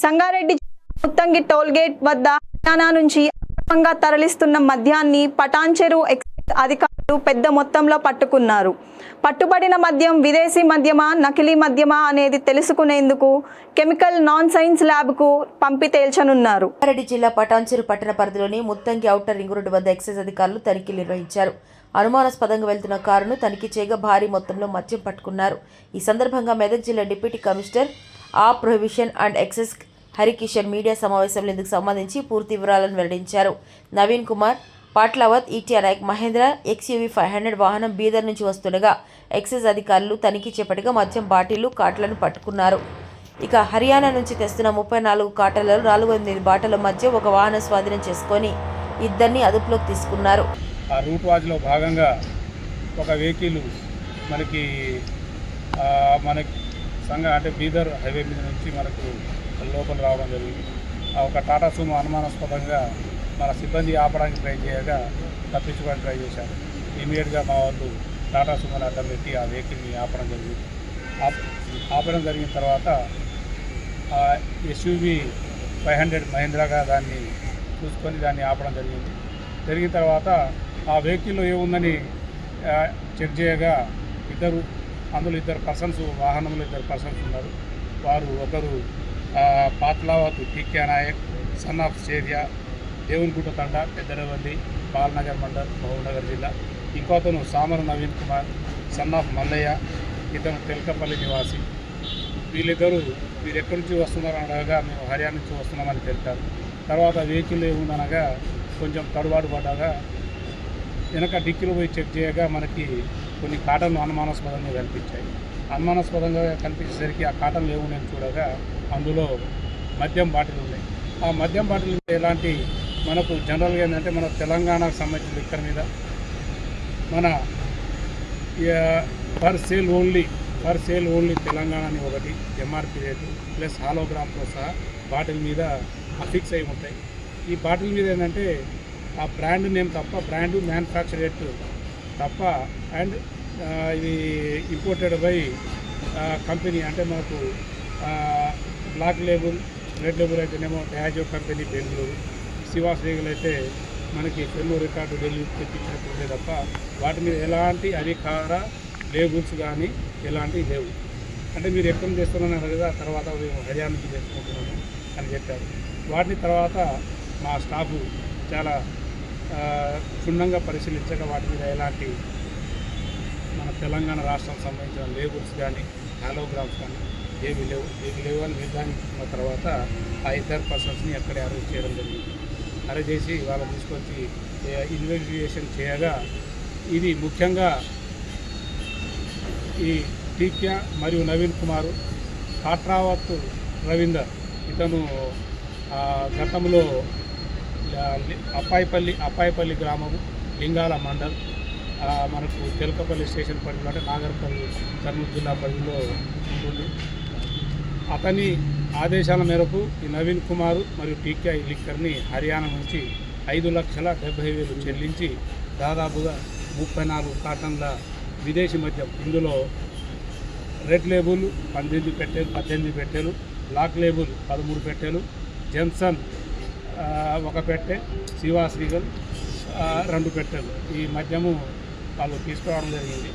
Sangareddy Muthangi tollgate వద్ద హర్యానా నుంచి అక్రమంగా తరలిస్తున్న మద్యాన్ని పటాన్చెరు ఎక్సైజ్ అధికారులు పెద్ద మొత్తంలో పట్టుకున్నారు. పట్టుబడిన మద్యం విదేశీ మద్యమా నకిలీ మద్యమా అనేది తెలుసుకునేందుకు కెమికల్ నాన్ సైన్స్ ల్యాబ్కు పంపి తేల్చనున్నారు. సంగారెడ్డి జిల్లా పటాన్చెరు పట్టణ పరిధిలోని ముత్తంగి ఔటర్ రింగ్ రోడ్డు వద్ద ఎక్సైజ్ అధికారులు తనిఖీలు నిర్వహించారు. అనుమానాస్పదంగా వెళ్తున్న కారును తనిఖీ చేయగా భారీ మొత్తంలో మద్యం పట్టుకున్నారు. ఈ సందర్భంగా మెదక్ జిల్లా డిప్యూటీ కమిషనర్ ఆ prohibition and excise Harikishan media సమావేశంలో ఇందుకు సంబంధించి పూర్తి వివరాలను వెల్లడించారు. Naveen Kumar Patlavath ఈటీఆర్ Nayak Mahindra XUV five hundred వాహనం బీదర్ నుంచి వస్తుండగా ఎక్సైజ్ అధికారులు తనిఖీ చేపట్టగా మద్యం బాటిళ్ళు కాట్లను పట్టుకున్నారు. ఇక హర్యానా నుంచి తెస్తున్న ముప్పై నాలుగు కాటలలో నాలుగు ఎనిమిది బాటల మధ్య ఒక వాహనం స్వాధీనం చేసుకొని ఇద్దరిని అదుపులోకి తీసుకున్నారు. ఆ రూట్ వాచ్లో భాగంగా ఒక వెహికల్ మనకి మనకి సంఘ అంటే బీదర్ హైవే మీద నుంచి మనకు లోపల రావడం జరిగింది. ఆ ఒక టాటా సుమో అనుమానాస్పదంగా మన సిబ్బంది ఆపడానికి ట్రై చేయగా తప్పించుకోవడానికి ట్రై చేశారు. ఇమీడియట్గా మా వాళ్ళు టాటా సుమోని అడ్డం పెట్టి ఆ వెహికల్ని ఆపడం జరిగింది. ఆపడం జరిగిన తర్వాత ఎస్యూవి ఫైవ్ హండ్రెడ్ మహేంద్రగా దాన్ని చూసుకొని దాన్ని ఆపడం జరిగింది. జరిగిన తర్వాత ఆ వెహికల్లో ఏముందని చెక్ చేయగా ఇద్దరు అందులో ఇద్దరు పర్సన్స్ వాహనంలో ఇద్దరు పర్సన్స్ ఉన్నారు. వారు ఒకరు Patlavath TK Nayak son of Seriya Devunigutta తండ పెద్దరవల్లి బాలనగర్ మండల్ మహబూబ్నగర్ జిల్లా. ఇంకో అతను సామర నవీన్ కుమార్ సన్ ఆఫ్ మల్లయ్య ఇతను తెలకపల్లి నివాసి. వీళ్ళిద్దరూ మీరు ఎక్కడి నుంచి వస్తున్నారు? అనగా మేము హర్యానా నుంచి వస్తున్నామని తెలిపారు. తర్వాత వెహికల్ ఏముందనగా కొంచెం తడుబాటు పడ్డాగా వెనక డిక్కీలో పోయి చెక్ చేయగా మనకి కొన్ని కాటన్లు అనుమానాస్పదంగా కనిపించాయి. అనుమానాస్పదంగా కనిపించేసరికి ఆ కాటన్లు నేను చూడగా అందులో మద్యం బాటిల్ ఉన్నాయి. ఆ మద్యం బాటిల్ మీద ఎలాంటి మనకు జనరల్గా ఏంటంటే మన తెలంగాణకు సంబంధించిన లిక్కర్ మీద మన for sale only for sale only Telangana అని ఒకటి ఎంఆర్పి రేటు ప్లస్ హాలోగ్రామ్తో సహా బాటిల్ మీద ఫిక్స్ అయి ఉంటాయి. ఈ బాటిల్ మీద ఏంటంటే ఆ బ్రాండ్ నేమ్ తప్ప బ్రాండ్ మ్యానుఫ్యాక్చర్ రేటు తప్ప అండ్ ఇది ఇంపోర్టెడ్ బై కంపెనీ అంటే మనకు బ్లాక్ లేబుల్ రెడ్ లేబుల్ అయితేనేమో డయాజో కంపెనీ బెంగళూరు. శివా శ్రీగలు అయితే మనకి పెన్ను రికార్డు ఢిల్లీ తెప్పించినట్టుండే తప్ప వాటి మీద ఎలాంటి అధికార లేబుల్స్ కానీ ఎలాంటివి లేవు. అంటే మీరు ఎక్కడ చేస్తున్నారు కదా తర్వాత మేము హర్యానా నుంచి చేసుకుంటున్నాము అని చెప్పారు. వాటిని తర్వాత మా స్టాఫ్ చాలా క్షుణ్ణంగా పరిశీలించగా వాటి మీద ఎలాంటి మన తెలంగాణ రాష్ట్రం సంబంధించిన లేబుల్స్ కానీ హాలోగ్రామ్స్ కానీ ఏవి లేవు. ఏవి లేవు అని నిర్ధారించుకున్న తర్వాత ఆ ఇద్దరు పర్సన్స్ని అక్కడే అరెస్ట్ చేయడం జరిగింది. అరెస్ట్ చేసి వాళ్ళని తీసుకొచ్చి ఇన్వెస్టిగేషన్ చేయగా ఇది ముఖ్యంగా ఈ టీక్యా మరియు నవీన్ కుమారు కాట్రావత్ రవీందర్ ఇతను ఆ, గతంలో అప్పాయిపల్లి అప్పాయిపల్లి గ్రామము లింగాల మండల్. మనకు తెలకపల్లి స్టేషన్ పరిధిలో అంటే నాగర్పల్లి కర్నూలు జిల్లా పరిధిలో ఉంటుంది. అతని ఆదేశాల మేరకు ఈ నవీన్ కుమార్ మరియు టీకే లిక్కర్ని హర్యానా నుంచి ఐదు లక్షల డెబ్బై వేలు చెల్లించి దాదాపుగా ముప్పై నాలుగు కాటన్ల విదేశీ మద్యం ఇందులో రెడ్ లేబుల్ పద్దెనిమిది పెట్టెలు పద్దెనిమిది పెట్టెలు బ్లాక్ లేబుల్ పదమూడు పెట్టెలు జెన్సన్ ఒక పెట్టె శివాశ్రీగల్ రెండు పెట్టెలు. ఈ మద్యము వాళ్ళు తీసుకురావడం జరిగింది.